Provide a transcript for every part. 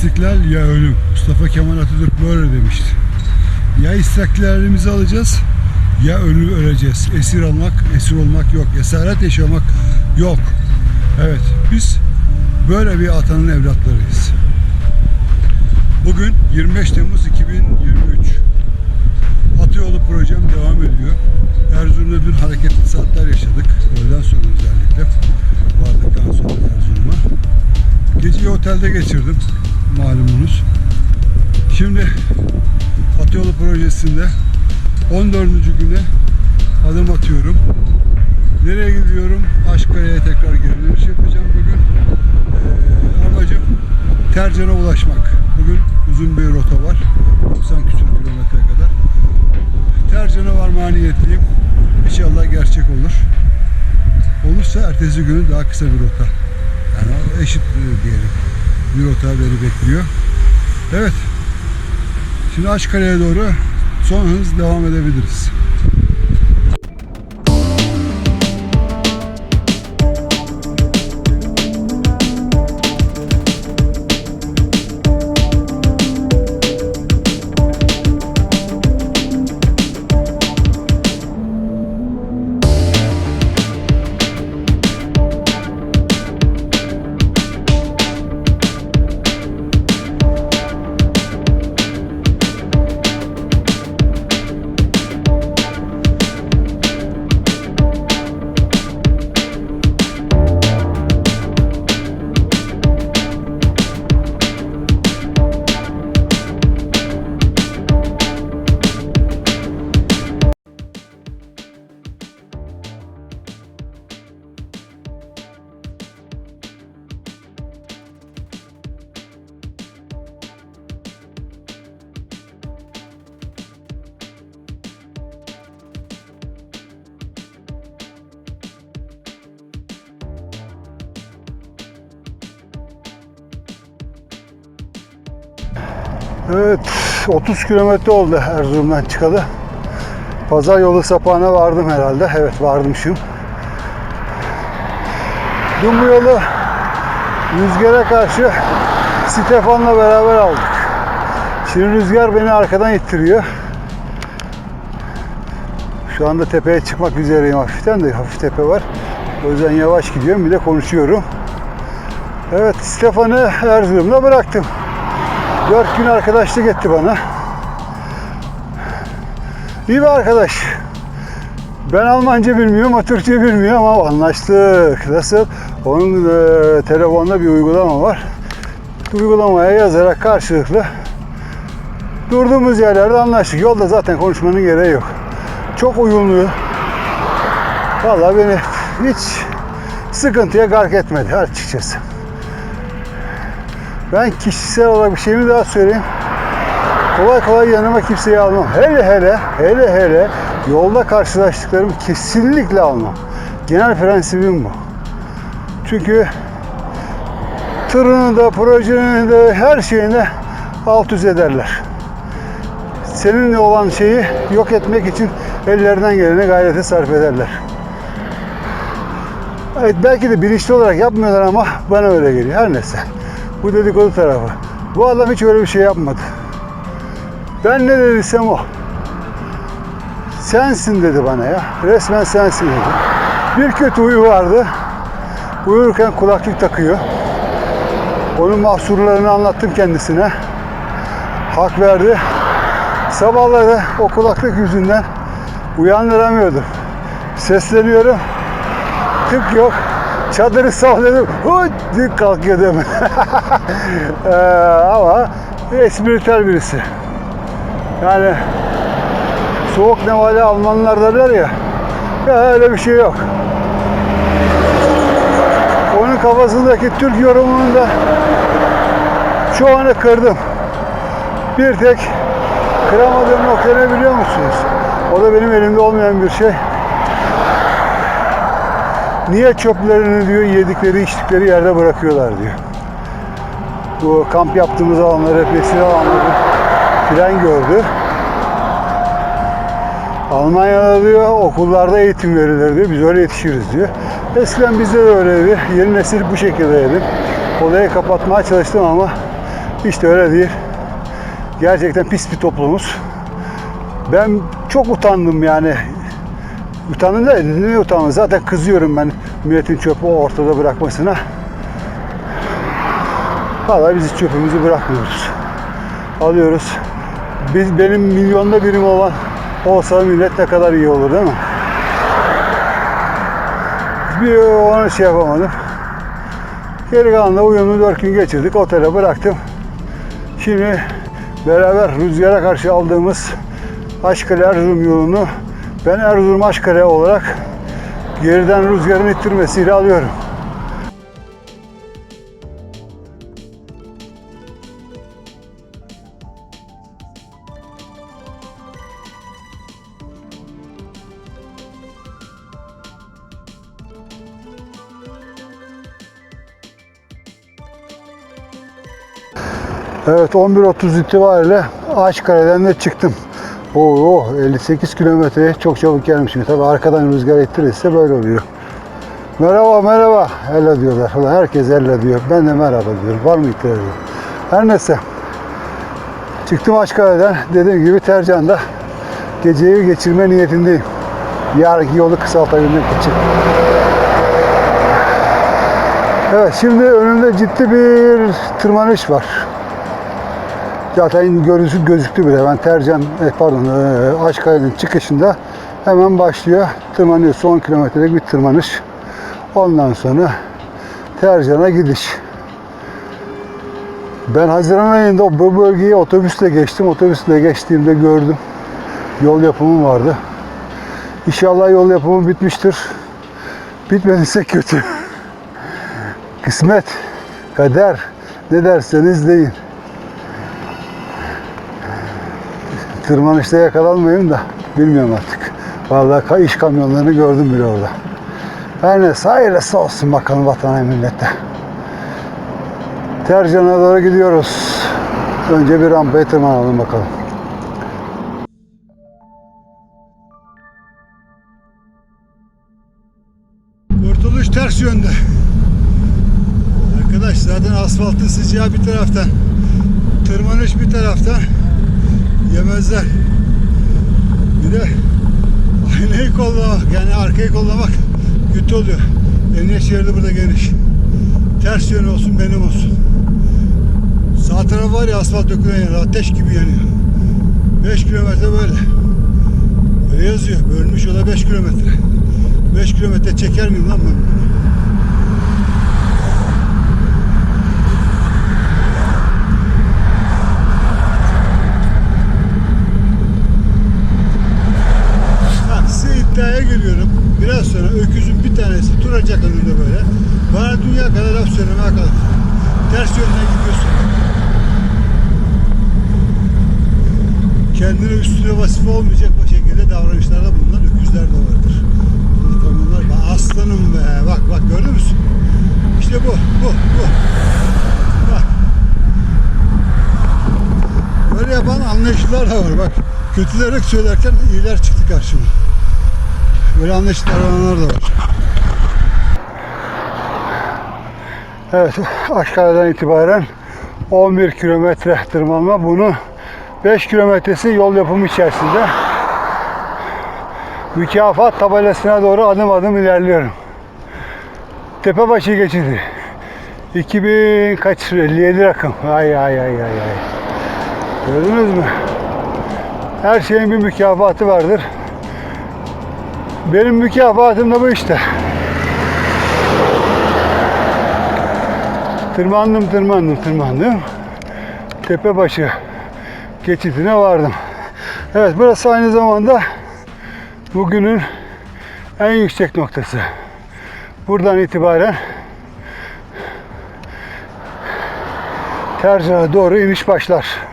İstiklal ya ölüm. Mustafa Kemal Atatürk böyle demişti. Ya istiklalimizi alacağız ya ölü öleceğiz. Esir almak, esir olmak yok. Esaret yaşamak yok. Evet, biz böyle bir atanın evlatlarıyız. Bugün 25 Temmuz 2023. Atıyolu projem devam ediyor. Erzurum'da dün hareketli saatler yaşadık. Öğleden sonra özellikle. Vardıktan sonra Erzurum'a. Geceyi otelde geçirdim malumunuz. Şimdi Atıyolu projesinde 14. güne adım atıyorum. Nereye gidiyorum? Aşkale'ye tekrar geri dönüş yapacağım bugün. Ee, amacım Tercan'a ulaşmak. Bugün uzun bir rota var. 90 küsur kilometre kadar. Tercan'a varmaya niyetliyim. İnşallah gerçek olur. Olursa ertesi günü daha kısa bir rota. Yani eşit e, diyelim. Bir rota bekliyor. Evet. Şimdi Aşkale'ye doğru son hız devam edebiliriz. Evet, 30 kilometre oldu Erzurum'dan çıkalı. Pazar yolu sapağına vardım herhalde. Evet, varmışım. Dün bu yolu rüzgara karşı Stefan'la beraber aldık. Şimdi rüzgar beni arkadan ittiriyor. Şu anda tepeye çıkmak üzereyim hafiften de hafif tepe var. O yüzden yavaş gidiyorum bir de konuşuyorum. Evet Stefan'ı Erzurum'da bıraktım. Dört gün arkadaşlık etti bana. İyi bir arkadaş. Ben Almanca bilmiyorum, o Türkçe bilmiyor ama anlaştık. Nasıl? Onun e, telefonda bir uygulama var. Uygulamaya yazarak karşılıklı durduğumuz yerlerde anlaştık. Yolda zaten konuşmanın gereği yok. Çok uyumlu. Vallahi beni hiç sıkıntıya gark etmedi açıkçası. Ben kişisel olarak bir şeyimi daha söyleyeyim. Kolay kolay yanıma kimseyi almam. Hele hele, hele hele yolda karşılaştıklarımı kesinlikle almam. Genel prensibim bu. Çünkü tırını da, projenin de, her şeyini alt üst ederler. Seninle olan şeyi yok etmek için ellerinden gelene gayreti sarf ederler. Evet, belki de bilinçli olarak yapmıyorlar ama bana öyle geliyor. Her neyse. Bu dedikodu tarafı. Bu adam hiç öyle bir şey yapmadı. Ben ne dediysem o. Sensin dedi bana ya. Resmen sensin dedi. Bir kötü huyu vardı. Uyurken kulaklık takıyor. Onun mahsurlarını anlattım kendisine. Hak verdi. Sabahları o kulaklık yüzünden uyandıramıyordum. Sesleniyorum. Tık yok. Çadırı salladım. Hıt kalkıyor hemen. Ee, ama espritüel birisi. Yani soğuk nevale Almanlar derler ya. Ya öyle bir şey yok. Onun kafasındaki Türk yorumunu da anı kırdım. Bir tek kıramadığım nokta ne biliyor musunuz? O da benim elimde olmayan bir şey. Niye çöplerini diyor yedikleri içtikleri yerde bırakıyorlar diyor. Bu kamp yaptığımız alanları, besile alanları filan gördü. Almanya'da diyor okullarda eğitim verilir diyor. Biz öyle yetişiriz diyor. Eskiden bizde de öyleydi. Yeni nesil bu şekildeydi. Olayı kapatmaya çalıştım ama de öyle değil. Gerçekten pis bir toplumuz. Ben çok utandım yani. Utandım da ne utandım. Zaten kızıyorum ben milletin çöpü ortada bırakmasına. Vallahi biz hiç çöpümüzü bırakmıyoruz. Alıyoruz. Biz benim milyonda birim olan olsa millet ne kadar iyi olur değil mi? Bir onu şey yapamadım. Geri kalanla uyumlu dört gün geçirdik. Otele bıraktım. Şimdi beraber rüzgara karşı aldığımız Aşkale Erzurum yolunu ben Erzurum Aşkale olarak geriden rüzgarın ittirmesiyle alıyorum. Evet 11.30 itibariyle Aşkale'den de çıktım. Oo 58 kilometreye çok çabuk gelmişim. Tabii arkadan rüzgar ettirirse böyle oluyor. Merhaba merhaba. Hello diyorlar falan. Herkes hello diyor. Ben de merhaba diyorum. Var mı itirazı? Her neyse. Çıktım Aşkale'den. Dediğim gibi Tercan'da geceyi geçirme niyetindeyim. Yarınki yolu kısaltabilmek için. Evet şimdi önümde ciddi bir tırmanış var. Zaten görüntüsü gözüktü bile. Ben Tercan, eh, pardon, e, Aşkale'nin çıkışında hemen başlıyor. Tırmanıyor. Son kilometrelik bir tırmanış. Ondan sonra Tercan'a gidiş. Ben Haziran ayında bu bölgeyi otobüsle geçtim. Otobüsle geçtiğimde gördüm. Yol yapımı vardı. İnşallah yol yapımı bitmiştir. Bitmediyse kötü. Kısmet, kader ne derseniz deyin. Tırmanışta yakalanmayayım da bilmiyorum artık. Vallahi iş kamyonlarını gördüm bile orada. Her neyse hayırlısı olsun bakalım vatana millete. Tercan'a doğru gidiyoruz. Önce bir rampaya tırmanalım bakalım. Kurtuluş ters yönde. Arkadaş zaten asfaltın sıcağı bir taraftan. Tırmanış bir taraftan. Yemezler. Bir de aynayı kollamak yani arkayı kollamak kötü oluyor. Emniyet şeridi burada geniş. Ters yön olsun benim olsun. Sağ taraf var ya asfalt dökülen yer ateş gibi yanıyor. 5 kilometre böyle. Böyle yazıyor. Bölmüş yola 5 kilometre. 5 kilometre çeker miyim lan ben? bunu? Bak size iddiaya geliyorum. Biraz sonra öküzün bir tanesi duracak önünde böyle. Bana dünya kadar laf söylemeye kalk. Ters yönden gidiyorsun. Kendine üstüne vasıf olmayacak bu şekilde davranışlarda bulunan öküzler de vardır. Bu Kamyonlar bak aslanım be. Bak bak gördün müsün? İşte bu, bu, bu. Bak. Böyle yapan anlayışlılar da var bak. Kötülerek söylerken iyiler çıktı karşıma. Böyle anlayışlı davrananlar da var. Evet, Aşkara'dan itibaren 11 kilometre tırmanma. Bunu 5 kilometresi yol yapımı içerisinde. Mükafat tabelasına doğru adım adım ilerliyorum. Tepebaşı geçidi. 2000 kaç 57 rakım. Ay ay ay ay ay. Gördünüz mü? Her şeyin bir mükafatı vardır. Benim mükafatım da bu işte. Tırmandım, tırmandım, tırmandım. Tepebaşı geçidine vardım. Evet, burası aynı zamanda bugünün en yüksek noktası. Buradan itibaren Tercan'a doğru iniş başlar.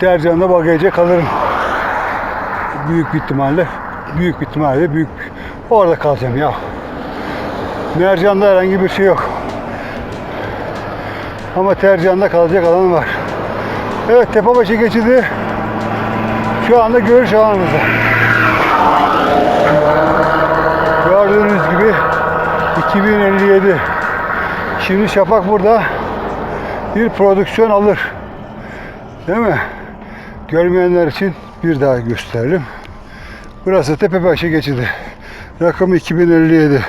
Tercan'da bagaja kalırım. Büyük bir ihtimalle. Büyük bir ihtimalle büyük. Orada kalacağım ya. Mercan'da herhangi bir şey yok. Ama Tercan'da kalacak alan var. Evet Tepebaşı geçidi şu anda görüş alanımızda. Gördüğünüz gibi 2057. Şimdi Şafak burada. bir prodüksiyon alır. Değil mi? Görmeyenler için bir daha gösterelim. Burası Tepebaşı geçidi. Rakamı 2057.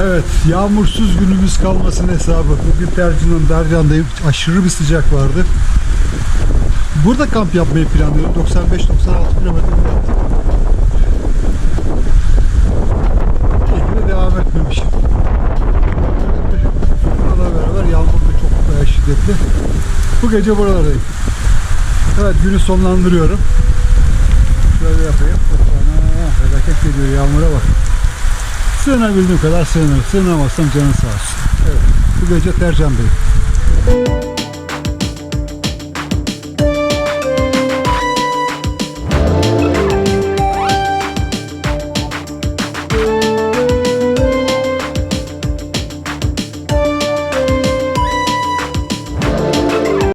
Evet, yağmursuz günümüz kalmasın hesabı. Bugün Tercih'in Dercan'dayım. Aşırı bir sıcak vardı. Burada kamp yapmayı planlıyorum. 95-96 kilometre de devam etmemişim. Bunlarla beraber yağmur da çok şiddetli. Bu gece buralardayım. Evet, günü sonlandırıyorum. Şöyle yapayım. Ana, felaket geliyor yağmura bak. Sığınabildiğim kadar sığınırım. Sığınamazsam canın sağ olsun. Evet. Bu gece Tercan'dayım.